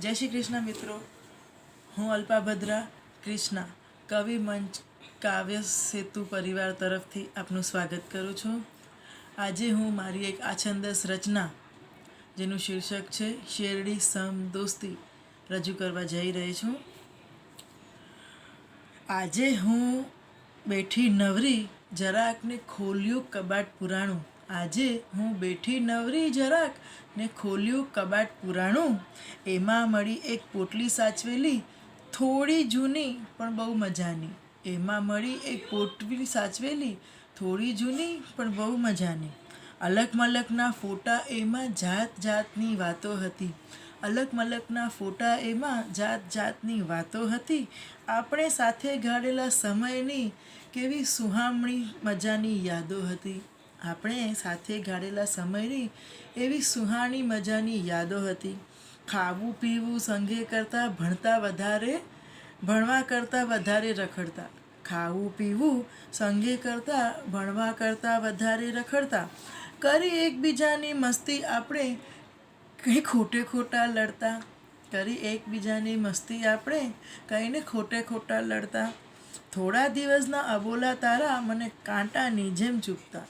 જય શ્રી કૃષ્ણ મિત્રો. હું અલ્પાભદ્રા કૃષ્ણા, કવિ મંચ, કાવ્ય સેતુ પરિવાર તરફથી આપનું સ્વાગત કરું છું. આજે હું મારી એક આછંદસ રચના, જેનું શીર્ષક છે, શેરડી સમ દોસ્તી, રજૂ કરવા જઈ રહી છું. આજે હું બેઠી નવરી, જરાકને ખોલ્યું કબાટ પુરાણું આજે હું બેઠી નવરી જરાક ને ખોલ્યું કબાટ પુરાણું. એમાં મળી એક પોટલી સાચવેલી, થોડી જૂની પણ બહુ મજાની. એમાં મળી એક પોટલી સાચવેલી, થોડી જૂની પણ બહુ મજાની. અલગ મલકના ફોટા એમાં જાત જાતની વાતો હતી. અલગ મલકના ફોટા એમાં જાત જાતની વાતો હતી. આપણે સાથે ગાળેલા સમયની કેવી સુહામણી મજાની યાદો હતી. આપણે સાથે ગાળેલા સમયની એવી સુહાણી મજાની યાદો હતી. ખાવું, પીવું સંઘે કરતાં ભણતા વધારે, ભણવા કરતાં વધારે રખડતા. ખાવું, પીવું સંઘે કરતાં, ભણવા કરતાં વધારે રખડતા. કરી એકબીજાની મસ્તી આપણે કંઈ ખોટે ખોટા લડતા. કરી એકબીજાની મસ્તી આપણે કંઈને ખોટે ખોટા લડતા. થોડા દિવસના અબોલા તારા મને કાંટાની જેમ ચૂપતા.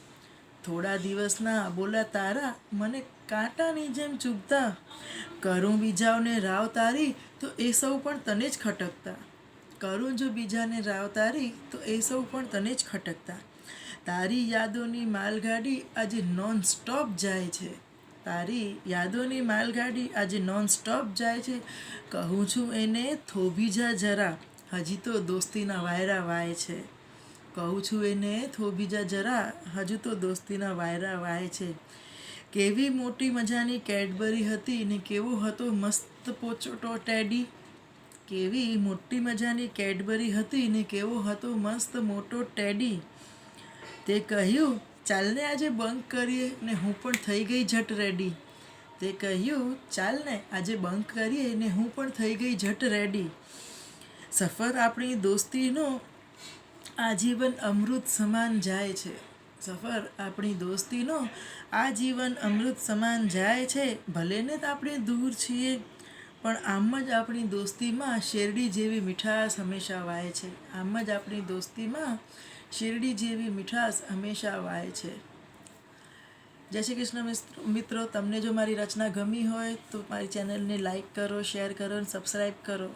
થોડા દિવસના અબોલા તારા મને કાંટાની જેમ ચૂપતા કરું બીજાઓને રાવ તારી તો એ સૌ પણ તને જ ખટકતા. કરું જો બીજાને રાવ તારી તો એ સૌ પણ તને જ ખટકતા. તારી યાદોની માલગાડી આજે નોન સ્ટોપ જાય છે. તારી યાદોની માલગાડી આજે નોન સ્ટોપ જાય છે. કહું છું એને થોભી જા જરા. હજી તો દોસ્તીના વાયરા વાય છે. કહું છું એને થોબીજા જરા, હજુ તો દોસ્તીના વાયરા વાય છે. કેવી મોટી મજાની કેડબરી હતી ને કેવો હતો મસ્ત પોચોટો ટેડી. કેવી મોટી મજાની કેડબરી હતી ને કેવો હતો મસ્ત મોટો ટેડી. તે કહ્યું ચાલને આજે બંક કરીએ ને હું પણ થઈ ગઈ ઝટ રેડી. તે કહ્યું ચાલને આજે બંક કરીએ ને હું પણ થઈ ગઈ ઝટ રેડી. સફર આપણી દોસ્તીનો આજીવન અમૃત સમાન જાય છે. સફર આપણી દોસ્તીનો આજીવન અમૃત સમાન જાય છે. ભલે ને આપણે દૂર છીએ, પણ આમ જ આપણી દોસ્તીમાં શેરડી જેવી મીઠાશ હંમેશા વાય છે. આમ જ આપણી દોસ્તીમાં શેરડી જેવી મીઠાશ હંમેશા વાય છે. જય શ્રી કૃષ્ણ મિત્રો, તમને જો મારી રચના ગમી હોય તો મારી ચેનલને લાઈક કરો, શેર કરો અને સબસ્ક્રાઈબ કરો.